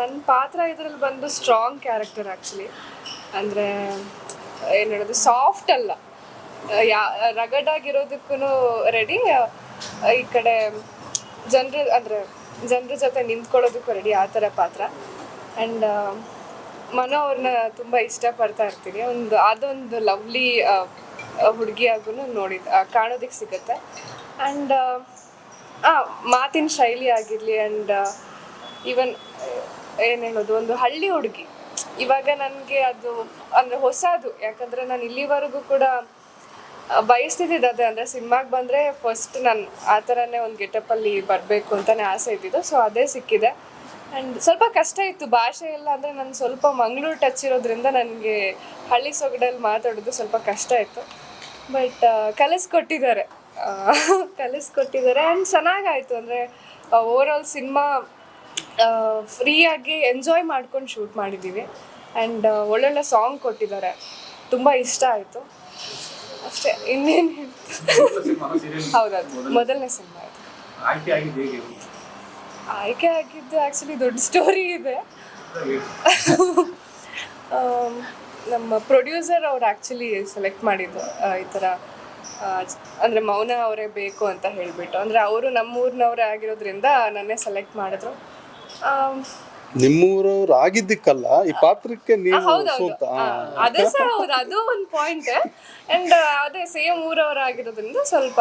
ನನ್ನ ಪಾತ್ರ ಇದರಲ್ಲಿ ಬಂದು ಸ್ಟ್ರಾಂಗ್ ಕ್ಯಾರೆಕ್ಟರ್ ಆ್ಯಕ್ಚುಲಿ ಅಂದರೆ, ಏನು ಹೇಳೋದು ಸಾಫ್ಟ್ ಅಲ್ಲ. ಯಾ ರಗಡಾಗಿರೋದಕ್ಕೂ ರೆಡಿ ಈ ಕಡೆ ಜನರ, ಅಂದರೆ ಜನರ ಜೊತೆ ನಿಂತ್ಕೊಳ್ಳೋದಕ್ಕೂ ರೆಡಿ ಆ ಥರ ಪಾತ್ರ. ಆ್ಯಂಡ್ ಮನೋ ಅವ್ರನ್ನ ತುಂಬ ಇಷ್ಟಪಡ್ತಾ ಇರ್ತೀನಿ. ಒಂದು, ಅದೊಂದು ಲವ್ಲಿ ಹುಡುಗಿಯಾಗೂ ನೋಡಿ ಕಾಣೋದಕ್ಕೆ ಸಿಗುತ್ತೆ. ಆ್ಯಂಡ್ ಮಾತಿನ ಶೈಲಿ ಆಗಿರಲಿ ಆ್ಯಂಡ್ ಈವನ್ ಏನು ಹೇಳೋದು, ಒಂದು ಹಳ್ಳಿ ಹುಡುಗಿ. ಇವಾಗ ನನಗೆ ಅದು, ಅಂದರೆ ಹೊಸದು. ಯಾಕಂದರೆ ನಾನು ಇಲ್ಲಿವರೆಗೂ ಕೂಡ ಬಯಸ್ತಿದ್ದಿದ್ದು ಅದೇ. ಅಂದರೆ ಸಿನಿಮಾಗೆ ಬಂದರೆ ಫಸ್ಟ್ ನಾನು ಆ ಥರನೇ ಒಂದು ಗೆಟಪಲ್ಲಿ ಬರಬೇಕು ಅಂತಲೇ ಆಸೆ ಇದ್ದಿದ್ದು. ಸೊ ಅದೇ ಸಿಕ್ಕಿದೆ. ಆ್ಯಂಡ್ ಸ್ವಲ್ಪ ಕಷ್ಟ ಇತ್ತು. ಭಾಷೆ ಎಲ್ಲ ಅಂದರೆ ನಾನು ಸ್ವಲ್ಪ ಮಂಗಳೂರು ಟಚ್ ಇರೋದ್ರಿಂದ ನನಗೆ ಹಳ್ಳಿ ಸೊಗಡಲ್ಲಿ ಮಾತಾಡೋದು ಸ್ವಲ್ಪ ಕಷ್ಟ ಇತ್ತು. ಬಟ್ ಕಲಿಸ್ಕೊಟ್ಟಿದ್ದಾರೆ ಕಲಿಸ್ಕೊಟ್ಟಿದ್ದಾರೆ ಆ್ಯಂಡ್ ಚೆನ್ನಾಗಾಯಿತು. ಅಂದರೆ ಓವರ್ ಆಲ್ ಸಿನಿಮಾ ಫ್ರೀಯಾಗಿ ಎಂಜಾಯ್ ಮಾಡ್ಕೊಂಡು ಶೂಟ್ ಮಾಡಿದ್ದೀವಿ. ಆ್ಯಂಡ್ ಒಳ್ಳೊಳ್ಳೆ ಸಾಂಗ್ ಕೊಟ್ಟಿದ್ದಾರೆ. ತುಂಬ ಇಷ್ಟ ಆಯಿತು. ಅಷ್ಟೇ ಇನ್ನೇನು ಹೌದೌದು ಮೊದಲನೇ ಸಿನಿಮಾ ಇದು. ಆಯ್ಕೆ ಆಗಿದ್ದು ಆಯ್ಕೆ ಆಗಿದ್ದು ಆ್ಯಕ್ಚುಲಿ ದೊಡ್ಡ ಸ್ಟೋರಿ ಇದೆ. ನಮ್ಮ ಪ್ರೊಡ್ಯೂಸರ್ ಅವ್ರು ಆ್ಯಕ್ಚುಲಿ ಸೆಲೆಕ್ಟ್ ಮಾಡಿದ್ದು ಈ ಥರ ಅಂದರೆ ಮೌನ ಅವರೇ ಬೇಕು ಅಂತ ಹೇಳಿಬಿಟ್ಟು. ಅಂದರೆ ಅವರು ನಮ್ಮೂರಿನವರೇ ಆಗಿರೋದ್ರಿಂದ ನನ್ನೇ ಸೆಲೆಕ್ಟ್ ಮಾಡಿದ್ರು. ನಿಮ್ಮೂರವ್ರು ಆಗಿದ್ದಕ್ಕಲ್ಲ ಈ ಪಾತ್ರಕ್ಕೆ ನೀವು ಹೌದೌದು. ಸೂಕ್ತ ಆ, ಅದು ಸಹ ಹೌದು. ಅದು ಒಂದು ಪಾಯಿಂಟ್ ಅಂಡ್ ಅದೇ ಸೇಮ್ ಊರವರಾಗಿರೋದ್ರಿಂದ ಸ್ವಲ್ಪ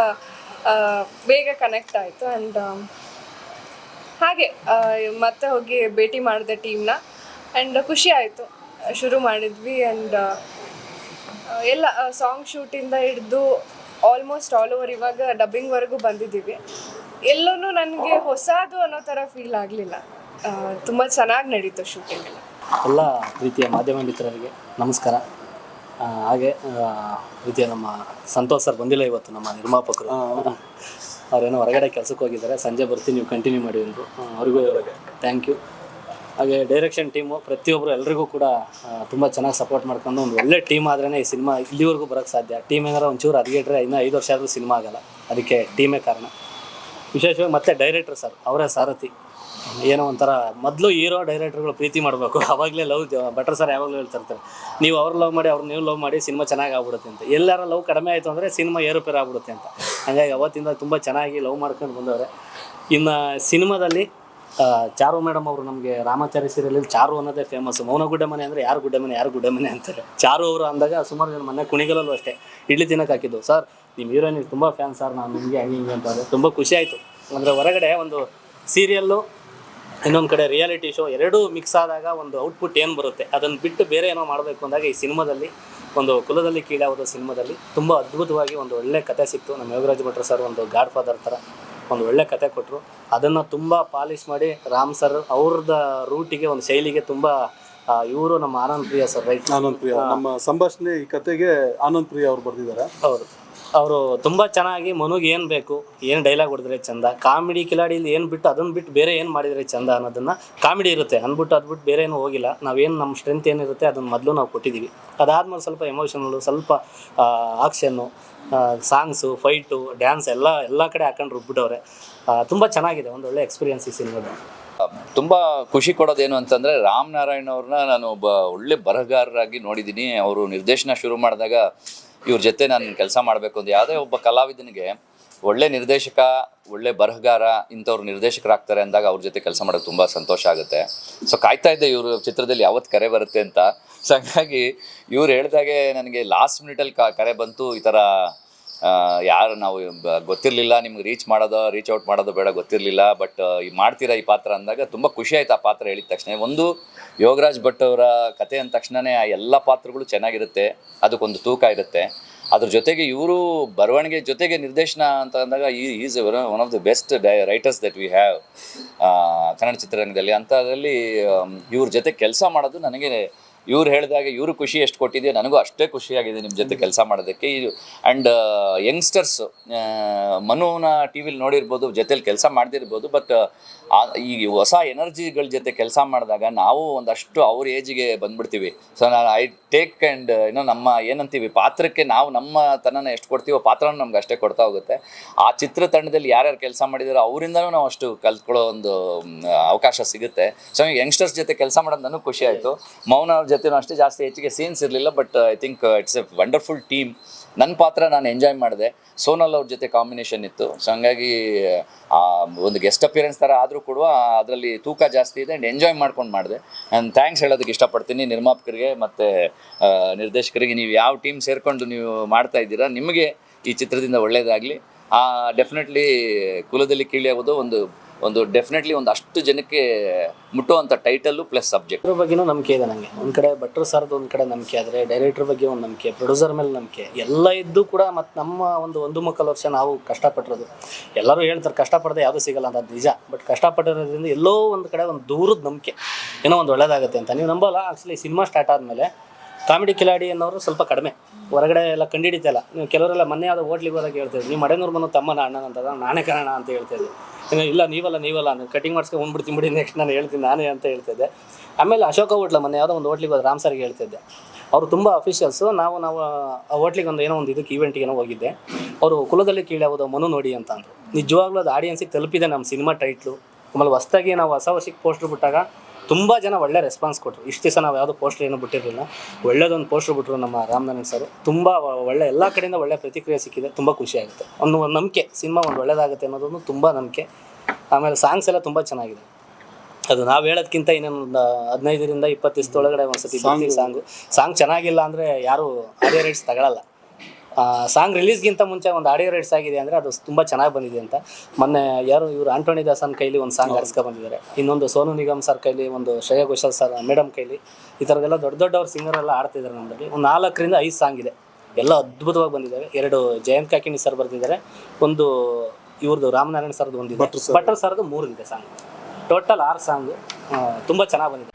ಆ, ಬೇಗ ಕನೆಕ್ಟ್ ಆಯಿತು. ಅಂಡ್ ಹಾಗೆ ಆ, ಮತ್ತೆ ಹೋಗಿ ಭೇಟಿ ಮಾಡಿದೆ ಟೀಮ್ನ ಅಂಡ್ ಖುಷಿ ಆಯಿತು. ಶುರು ಮಾಡಿದ್ವಿ. ಅಂಡ್ ಎಲ್ಲ ಸಾಂಗ್ ಶೂಟಿಂದ ಹಿಡಿದು ಆಲ್ಮೋಸ್ಟ್ ಆಲ್ ಓವರ್ ಇವಾಗ ಡಬ್ಬಿಂಗ್ವರೆಗೂ ಬಂದಿದ್ದೀವಿ. ಎಲ್ಲೂ ನನಗೆ ಹೊಸದು ಅನ್ನೋ ಥರ ಫೀಲ್ ಆಗಲಿಲ್ಲ. ತುಂಬ ಚೆನ್ನಾಗಿ ನಡೀತು ಶೂಟಿಂಗ್ ಎಲ್ಲ. ಎಲ್ಲ ಪ್ರೀತಿಯ ಮಾಧ್ಯಮ ಮಿತ್ರರಿಗೆ ನಮಸ್ಕಾರ. ಹಾಗೆ ರೀತಿಯ ನಮ್ಮ ಸಂತೋಷ್ ಸರ್ ಬಂದಿಲ್ಲ ಇವತ್ತು, ನಮ್ಮ ನಿರ್ಮಾಪಕರು. ಅವರೇನೋ ಹೊರಗಡೆ ಕೆಲಸಕ್ಕೆ ಹೋಗಿದ್ದಾರೆ. ಸಂಜೆ ಬರ್ತೀನಿ, ನೀವು ಕಂಟಿನ್ಯೂ ಮಾಡಿ ಅಂದರು. ಅವ್ರಿಗೂ ಥ್ಯಾಂಕ್ ಯು ಹಾಗೆ ಡೈರೆಕ್ಷನ್ ಟೀಮು ಪ್ರತಿಯೊಬ್ಬರು ಎಲ್ರಿಗೂ ಕೂಡ ತುಂಬ ಚೆನ್ನಾಗಿ ಸಪೋರ್ಟ್ ಮಾಡ್ಕೊಂಡು ಒಂದು ಒಳ್ಳೆ ಟೀಮ್ ಆದ್ರೇ ಈ ಸಿನಿಮಾ ಇಲ್ಲಿವರೆಗೂ ಬರೋಕ್ಕೆ ಸಾಧ್ಯ. ಟೀಮ್ ಏನಾರ ಒಂಚೂರು ಹದಗೆಟ್ರೆ ಇನ್ನೂ ಐದು ವರ್ಷ ಆದರೂ ಸಿನಿಮಾ ಆಗಲ್ಲ. ಅದಕ್ಕೆ ಟೀಮೇ ಕಾರಣ. ವಿಶೇಷವಾಗಿ ಮತ್ತೆ ಡೈರೆಕ್ಟರ್ ಸರ್ ಅವರೇ ಸಾರಥಿ. ಏನೋ ಒಂಥರ ಮೊದಲು ಹೀರೋ ಡೈರೆಕ್ಟರ್ಗಳು ಪ್ರೀತಿ ಮಾಡಬೇಕು. ಅವಾಗಲೇ ಲವ್ ಬೆಟರ್ ಸರ್ ಯಾವಾಗಲೂ ಹೇಳ್ತಿರ್ತಾರೆ ನೀವು ಅವ್ರು ಲವ್ ಮಾಡಿ, ಅವ್ರು ನೀವು ಲವ್ ಮಾಡಿ ಸಿನಿಮಾ ಚೆನ್ನಾಗಿ ಆಗ್ಬಿಡುತ್ತೆ ಅಂತ. ಎಲ್ಲರ ಲವ್ ಕಡಿಮೆ ಆಯಿತು ಅಂದರೆ ಸಿನಿಮಾ ಏರುಪೇರು ಆಗ್ಬಿಡುತ್ತೆ ಅಂತ. ಹಂಗಾಗಿ ಅವತ್ತಿಂದ ತುಂಬ ಚೆನ್ನಾಗಿ ಲವ್ ಮಾಡ್ಕೊಂಡು ಬಂದವ್ರೆ. ಇನ್ನು ಸಿನಿಮಾದಲ್ಲಿ ಚಾರು ಮೇಡಮ್ ಅವರು ನಮಗೆ ರಾಮಾಚಾರಿ ಸೀರಿಯಲಲ್ಲಿ ಚಾರು ಅನ್ನೋದೇ ಫೇಮಸ್ ಮೌನ ಗುಡ್ಡ ಮನೆ ಅಂದರೆ ಯಾರು ಗುಡ್ಡ ಮನೆ, ಯಾರು ಗುಡ್ಡ ಮನೆ ಅಂತಾರೆ. ಚಾರು ಅವರು ಅಂದಾಗ ಸುಮಾರು ಜನ ಮೊನ್ನೆ ಕುಣಿಗಲಲ್ಲೂ ಅಷ್ಟೇ. ಇಡ್ಲಿ ತಿನ್ನಕ್ಕೆ ಹಾಕಿದ್ದು. ಸರ್ ನಿಮ್ಮ ಹೀರೋಯಿನಿಗೆ ತುಂಬ ಫ್ಯಾನ್ ಸರ್ ನಾನು ನಿಮಗೆ ಹಂಗೆ ಹಿಂಗೆ ಅಂತಾರೆ ತುಂಬ ಖುಷಿ ಆಯಿತು. ಅಂದರೆ ಹೊರಗಡೆ ಒಂದು ಸೀರಿಯಲ್ಲು ಇನ್ನೊಂದು ಕಡೆ ರಿಯಾಲಿಟಿ ಶೋ ಎರಡೂ ಮಿಕ್ಸ್ ಆದಾಗ ಒಂದು ಔಟ್ಪುಟ್ ಏನು ಬರುತ್ತೆ? ಅದನ್ನು ಬಿಟ್ಟು ಬೇರೆ ಏನೋ ಮಾಡಬೇಕು ಅಂದಾಗ ಈ ಸಿನಿಮಾದಲ್ಲಿ ಒಂದು ಕುಲದಲ್ಲಿ ಕೀಳಾವದ ಸಿನಿಮಾದಲ್ಲಿ ತುಂಬ ಅದ್ಭುತವಾಗಿ ಒಂದು ಒಳ್ಳೆ ಕತೆ ಸಿಕ್ತು. ನಮ್ಮ ಯೋಗರಾಜ್ ಭಟ್ರು ಸರ್ ಒಂದು ಗಾಡ್ ಫಾದರ್ ಥರ ಒಂದು ಒಳ್ಳೆ ಕತೆ ಕೊಟ್ಟರು ಅದನ್ನು ತುಂಬ ಪಾಲಿಶ್ ಮಾಡಿ ರಾಮ್ ಸರ್ ಅವ್ರದ ರೂಟಿಗೆ ಒಂದು ಶೈಲಿಗೆ ತುಂಬ ಇವರು ನಮ್ಮ ಆನಂದ್ ಪ್ರಿಯ ಸರ್ ರೈಟ್ ಆನಂದ್ ಪ್ರಿಯ. ನಮ್ಮ ಸಂಭಾಷಣೆ ಈ ಕತೆಗೆ ಆನಂದ್ ಪ್ರಿಯ ಅವ್ರು ಬರ್ದಿದ್ದಾರೆ. ಹೌದು. ಅವರು ತುಂಬ ಚೆನ್ನಾಗಿ ಮನುಗೆ ಏನು ಬೇಕು, ಏನು ಡೈಲಾಗ್ ಹೊಡೆದ್ರೆ ಚಂದ, ಕಾಮಿಡಿ ಕಿಲಾಡಿಲಿ ಏನು ಬಿಟ್ಟು ಅದನ್ನು ಬಿಟ್ಟು ಬೇರೆ ಏನು ಮಾಡಿದರೆ ಚಂದ ಅನ್ನೋದನ್ನು ಕಾಮಿಡಿ ಇರುತ್ತೆ. ಅಂದ್ಬಿಟ್ಟು ಅದ್ಬಿಟ್ಟು ಬೇರೆ ಏನು ಹೋಗಿಲ್ಲ. ನಾವೇನು ನಮ್ಮ ಸ್ಟ್ರೆಂತ್ ಏನಿರುತ್ತೆ ಅದನ್ನು ಮೊದಲು ನಾವು ಕೊಟ್ಟಿದ್ದೀವಿ ಅದಾದ್ಮೇಲೆ ಸ್ವಲ್ಪ ಎಮೋಷನಲ್ಲು ಸ್ವಲ್ಪ ಆಕ್ಷನ್ನು ಸಾಂಗ್ಸು ಫೈಟು ಡ್ಯಾನ್ಸ್ ಎಲ್ಲ ಎಲ್ಲ ಕಡೆ ಹಾಕೊಂಡು ರುಬ್ಬಿಟ್ಟವ್ರೆ. ತುಂಬ ಚೆನ್ನಾಗಿದೆ, ಒಂದು ಒಳ್ಳೆ ಎಕ್ಸ್ಪೀರಿಯನ್ಸ್ ಈ ಸಿನಿಮಾದ. ತುಂಬ ಖುಷಿ ಕೊಡೋದೇನು ಅಂತಂದರೆ ರಾಮ್ ನಾರಾಯಣ್ ಅವ್ರನ್ನ ನಾನು ಒಬ್ಬ ಒಳ್ಳೆ ಬರಹಗಾರರಾಗಿ ನೋಡಿದ್ದೀನಿ ಅವರು ನಿರ್ದೇಶನ ಶುರು ಮಾಡಿದಾಗ ಇವ್ರ ಜೊತೆ ನಾನು ಕೆಲಸ ಮಾಡಬೇಕು ಅಂತ ಯಾವುದೇ ಒಬ್ಬ ಕಲಾವಿದನಿಗೆ ಒಳ್ಳೆ ನಿರ್ದೇಶಕ, ಒಳ್ಳೆ ಬರಹಗಾರ ಇಂಥವ್ರು ನಿರ್ದೇಶಕರಾಗ್ತಾರೆ ಅಂದಾಗ ಅವ್ರ ಜೊತೆ ಕೆಲಸ ಮಾಡೋದು ತುಂಬ ಸಂತೋಷ ಆಗುತ್ತೆ. ಸೊ ಕಾಯ್ತಾ ಇದ್ದೆ ಇವರು ಚಿತ್ರದಲ್ಲಿ ಯಾವತ್ತು ಕರೆ ಬರುತ್ತೆ ಅಂತ. ಸೊ ಹಂಗಾಗಿ ಇವ್ರು ಹೇಳಿದಾಗೆ ನನಗೆ ಲಾಸ್ಟ್ ಮಿನಿಟಲ್ಲಿ ಕರೆ ಬಂತು ಈ ಥರ ಯಾರು ನಾವು ಗೊತ್ತಿರಲಿಲ್ಲ, ನಿಮ್ಗೆ ರೀಚ್ ಮಾಡೋದು ರೀಚ್ ಔಟ್ ಮಾಡೋದು ಬೇಡ, ಗೊತ್ತಿರಲಿಲ್ಲ ಬಟ್ ಈ ಮಾಡ್ತೀರಾ ಈ ಪಾತ್ರ ಅಂದಾಗ ತುಂಬ ಖುಷಿ ಆಯ್ತು ಆ ಪಾತ್ರ ಹೇಳಿದ ತಕ್ಷಣ. ಒಂದು ಯೋಗರಾಜ್ ಭಟ್ ಅವರ ಕತೆ ಅಂದ ತಕ್ಷಣನೇ ಆ ಎಲ್ಲ ಪಾತ್ರಗಳು ಚೆನ್ನಾಗಿರುತ್ತೆ, ಅದಕ್ಕೊಂದು ತೂಕ ಇರುತ್ತೆ. ಅದ್ರ ಜೊತೆಗೆ ಇವರು ಬರವಣಿಗೆ ಜೊತೆಗೆ ನಿರ್ದೇಶನ ಅಂತ ಅಂದಾಗ ಈ is one of the best writers that we have Kannada ಚಿತ್ರರಂಗದಲ್ಲಿ. ಅಂಥದ್ರಲ್ಲಿ ಇವ್ರ ಜೊತೆ ಕೆಲಸ ಮಾಡೋದು ನನಗೆ ಇವ್ರು ಹೇಳಿದಾಗ ಇವರು ಖುಷಿ ಎಷ್ಟು ಕೊಟ್ಟಿದೆಯೋ ನನಗೂ ಅಷ್ಟೇ ಖುಷಿಯಾಗಿದೆ ನಿಮ್ಮ ಜೊತೆ ಕೆಲಸ ಮಾಡೋದಕ್ಕೆ. ಇದು ಆ್ಯಂಡ್ ಯಂಗ್ಸ್ಟರ್ಸ್ ಮನುನ ಟಿ ವಿಲಿ ನೋಡಿರ್ಬೋದು, ಜೊತೆಲಿ ಕೆಲಸ ಮಾಡ್ದಿರ್ಬೋದು ಬಟ್ ಈ ಹೊಸ ಎನರ್ಜಿಗಳ ಜೊತೆ ಕೆಲಸ ಮಾಡಿದಾಗ ನಾವು ಒಂದಷ್ಟು ಅವ್ರ ಏಜಿಗೆ ಬಂದ್ಬಿಡ್ತೀವಿ. ಸೊ ನಾನು ಐ ಟೇಕ್ ಆ್ಯಂಡ್ ಏನೋ ನಮ್ಮ ಏನಂತೀವಿ, ಪಾತ್ರಕ್ಕೆ ನಾವು ನಮ್ಮ ತನನ ಎಷ್ಟು ಕೊಡ್ತೀವೋ ಪಾತ್ರನ ನಮ್ಗೆ ಅಷ್ಟೇ ಕೊಡ್ತಾ ಹೋಗುತ್ತೆ. ಆ ಚಿತ್ರತಂಡದಲ್ಲಿ ಯಾರ್ಯಾರು ಕೆಲಸ ಮಾಡಿದಾರೋ ಅವರಿಂದನೂ ನಾವು ಅಷ್ಟು ಕಲ್ತ್ಕೊಳ್ಳೋ ಒಂದು ಅವಕಾಶ ಸಿಗುತ್ತೆ. ಸೊ ಯಂಗ್ಸ್ಟರ್ಸ್ ಜೊತೆ ಕೆಲಸ ಮಾಡೋದು ನನಗೆ ಖುಷಿ ಆಯಿತು. ಮೌನ ಅವ್ರ ಜೊತೆನೂ ಅಷ್ಟೇ ಜಾಸ್ತಿ ಹೆಚ್ಚಿಗೆ ಸೀನ್ಸ್ ಇರಲಿಲ್ಲ but I think it's a wonderful team ನನ್ನ ಪಾತ್ರ ನಾನು ಎಂಜಾಯ್ ಮಾಡಿದೆ. ಸೋನಲ್ ಅವ್ರ ಜೊತೆ ಕಾಂಬಿನೇಷನ್ ಇತ್ತು. ಸೊ ಹಂಗಾಗಿ ಒಂದು ಗೆಸ್ಟ್ ಅಪಿಯರೆನ್ಸ್ ಥರ ಆದರೂ ಕೂಡ ಅದರಲ್ಲಿ ತೂಕ ಜಾಸ್ತಿ ಇದೆ ಆ್ಯಂಡ್ ಎಂಜಾಯ್ ಮಾಡ್ಕೊಂಡು ಮಾಡಿದೆ. ಆ್ಯಂಡ್ ಥ್ಯಾಂಕ್ಸ್ ಹೇಳೋದಕ್ಕೆ ಇಷ್ಟಪಡ್ತೀನಿ ನಿರ್ಮಾಪಕರಿಗೆ, ಮತ್ತು ನಿರ್ದೇಶಕರಿಗೆ. ನೀವು ಯಾವ ಟೀಮ್ ಸೇರಿಕೊಂಡು ನೀವು ಮಾಡ್ತಾ ಇದ್ದೀರಾ, ನಿಮಗೆ ಈ ಚಿತ್ರದಿಂದ ಒಳ್ಳೆಯದಾಗಲಿ ಡೆಫಿನೆಟ್ಲಿ ಕುಲದಲ್ಲಿ ಕೀಳಿಯಾಗೋದು ಒಂದು ಒಂದು ಡೆಫಿನೆಟ್ಲಿ ಒಂದು ಅಷ್ಟು ಜನಕ್ಕೆ ಮುಟ್ಟುವಂಥ ಟೈಟಲ್ಲು ಪ್ಲಸ್ ಸಬ್ಜೆಕ್ಟ್ ಇದ್ರ ಬಗ್ಗೆನೂ ನಂಬಿಕೆ ಇದೆ ನನಗೆ ಒಂದು ಕಡೆ ಭಟ್ರು ಸರ್ದು ಒಂದು ಕಡೆ ನಂಬಿಕೆ ಆದರೆ ಡೈರೆಕ್ಟ್ರ್ ಬಗ್ಗೆ ಒಂದು ನಂಬಿಕೆ ಪ್ರೊಡ್ಯೂಸರ್ ಮೇಲೆ ನಂಬಿಕೆ, ಎಲ್ಲ ಇದ್ದು ಕೂಡ ಮತ್ತು ನಮ್ಮ ಒಂದು ಒಂದು ಮುಕ್ಕಾಲು ವರ್ಷ ನಾವು ಕಷ್ಟಪಟ್ಟಿರೋದು. ಎಲ್ಲರೂ ಹೇಳ್ತಾರೆ ಕಷ್ಟಪಡದೆ ಯಾವುದೂ ಸಿಗಲ್ಲ ಅಂತ ನಿಜ ಬಟ್ ಕಷ್ಟಪಟ್ಟಿರೋದ್ರಿಂದ ಎಲ್ಲೋ ಒಂದು ಕಡೆ ಒಂದು ದೂರದ ನಂಬಿಕೆ ಏನೋ ಒಂದು ಒಳ್ಳೇದಾಗುತ್ತೆ ಅಂತ. ನೀವು ನಂಬಲ್ಲ ಆ್ಯಕ್ಚುಲಿ ಸಿನಿಮಾ ಸ್ಟಾರ್ಟ್ ಆದಮೇಲೆ ಕಾಮಿಡಿ ಕಿಲಾಡಿ ಅನ್ನೋರು ಸ್ವಲ್ಪ ಕಡಿಮೆ. ಹೊರಗಡೆ ಎಲ್ಲ ಕಂಡಿಡಿತಲ್ಲ ನೀವು ಕೆಲವರೆಲ್ಲ ಮೊನ್ನೆ ಯಾವುದೋ ಹೋಟ್ಲಿಗೆ ಹೋದಾಗ ಹೇಳ್ತಿದ್ರು ನೀವು ಮಡೆನೂರು ಬಂದು ತಮ್ಮನ ಅಣ್ಣನ ಅಂತ ನಾನೇ ಕಾರಣ ಅಂತ ಹೇಳ್ತಿದ್ದೆ ಇನ್ನು ಇಲ್ಲ, ನೀವಲ್ಲ ನೀವಲ್ಲ ನೀವು ಕಟಿಂಗ್ ಮಾಡಿಸ್ಕೊಂಡು ಉಂಡ್ಬಿಡ್ತೀನಿ ಬಿಡಿ ನೆಕ್ಸ್ಟ್ ನಾನು ಹೇಳ್ತೀನಿ, ನಾನೇ ಅಂತ ಹೇಳ್ತಿದ್ದೆ ಆಮೇಲೆ ಅಶೋಕ ಹೋಟ್ಲ ಮೊನ್ನೆ ಯಾವುದೋ ಒಂದು ಹೋಟ್ಲಿಗೆ ಹೋದ ರಾಮ್ ಸರ್ಗೆ ಹೇಳ್ತಿದ್ದೆ ಅವರು ತುಂಬ ಅಫಿಷಿಯಲ್ಸು ನಾವು ನಾವು ಆ ಹೋಟ್ಲಿಗೆ ಒಂದು ಏನೋ ಒಂದು ಇದಕ್ಕೆ ಈವೆಂಟ್ಗೆ ಏನೋ ಹೋಗಿದ್ದೆ. ಅವರು ಕುಲದಲ್ಲಿ ಕೀಳ್ಯಾವುದು ಮನು ನೋಡಿ ಅಂತ ಅಂದರು. ನಿಜವಾಗ್ಲೂ ಅದು ಆಡಿಯನ್ಸಿಗೆ ತಲುಪಿದೆ ನಮ್ಮ ಸಿನಿಮಾ ಟೈಟ್ಲು ಆಮೇಲೆ ಹೊಸ್ದಾಗಿ ನಾವು ಹೊಸ ವರ್ಷಕ್ಕೆ ಪೋಸ್ಟ್ರ್ ಬಿಟ್ಟಾಗ ತುಂಬ ಜನ ಒಳ್ಳೆ ರೆಸ್ಪಾನ್ಸ್ ಕೊಟ್ಟರು ಇಷ್ಟು ದಿವಸ ನಾವು ಯಾವುದೋ ಪೋಸ್ಟರ್ ಏನು ಬಿಟ್ಟಿರಲಿಲ್ಲ. ಒಳ್ಳೇದೊಂದು ಪೋಸ್ಟರ್ ಬಿಟ್ಟರು ನಮ್ಮ ರಾಮನಾರಾಯಣ ಸರ್. ತುಂಬ ಒಳ್ಳೆ ಎಲ್ಲ ಕಡೆಯಿಂದ ಒಳ್ಳೆ ಪ್ರತಿಕ್ರಿಯೆ ಸಿಕ್ಕಿದೆ. ತುಂಬ ಖುಷಿ ಆಗುತ್ತೆ. ಒಂದು ಒಂದು ನಂಬಿಕೆ. ಸಿನಿಮಾ ಒಂದು ಒಳ್ಳೇದಾಗುತ್ತೆ ಅನ್ನೋದೊಂದು ತುಂಬ ನಂಬಿಕೆ. ಆಮೇಲೆ ಸಾಂಗ್ಸ್ ಎಲ್ಲ ತುಂಬ ಚೆನ್ನಾಗಿದೆ. ಅದು ನಾವು ಹೇಳೋದಕ್ಕಿಂತ ಇನ್ನೊಂದು ಹದಿನೈದರಿಂದ ಇಪ್ಪತ್ತು ದಿವಸದೊಳಗಡೆ ಒಂದು ಸತಿ ಸಾಂಗು ಸಾಂಗ್ ಚೆನ್ನಾಗಿಲ್ಲ ಅಂದರೆ ಯಾರು ಅದೇ ರೇಟ್ಸ್ ತಗೊಳ್ಳಲ್ಲ ಸಾಂಗ್ ರಿಲೀಸ್ಗಿಂತ ಮುಂಚೆ ಒಂದು ಆಡಿಯೋ ರೈಟ್ಸ್ ಆಗಿದೆ ಅಂದರೆ ಅದು ತುಂಬ ಚೆನ್ನಾಗಿ ಬಂದಿದೆ ಅಂತ. ಮೊನ್ನೆ ಯಾರು ಇವರು ಆಂಟೋನಿ ದಾಸನ್ ಕೈಲಿ ಒಂದು ಸಾಂಗ್ ಆರಿಸ್ಕೊ ಬಂದಿದ್ದಾರೆ. ಇನ್ನೊಂದು ಸೋನು ನಿಗಮ್ ಸರ್ ಕೈಲಿ ಒಂದು ಶ್ರೇಯ ಘೋಷಾಲ್ ಸರ್ ಮೇಡಮ್ ಕೈಲಿ ಈ ಥರದ್ದೆಲ್ಲ ದೊಡ್ಡ ದೊಡ್ಡವ್ರ ಸಿಂಗರ್ ಎಲ್ಲ ಆಡ್ತಿದ್ದಾರೆ ನಮ್ಮಲ್ಲಿ ಒಂದು ನಾಲ್ಕರಿಂದ ಐದು ಸಾಂಗ್ ಇದೆ. ಎಲ್ಲ ಅದ್ಭುತವಾಗಿ ಬಂದಿದ್ದಾವೆ. ಎರಡು ಜಯಂತ್ ಕಾಕಿಣಿ ಸರ್ ಬರೆದಿದ್ದಾರೆ. ಒಂದು ಇವ್ರದ್ದು ರಾಮನಾರಾಯಣ ಸರ್ದು ಒಂದಿದೆ. ಭಟ್ರು ಸರ್ದು ಮೂರು ಇದೆ ಸಾಂಗ್ ಟೋಟಲ್ ಆರು ಸಾಂಗು ತುಂಬ ಚೆನ್ನಾಗಿ ಬಂದಿದೆ.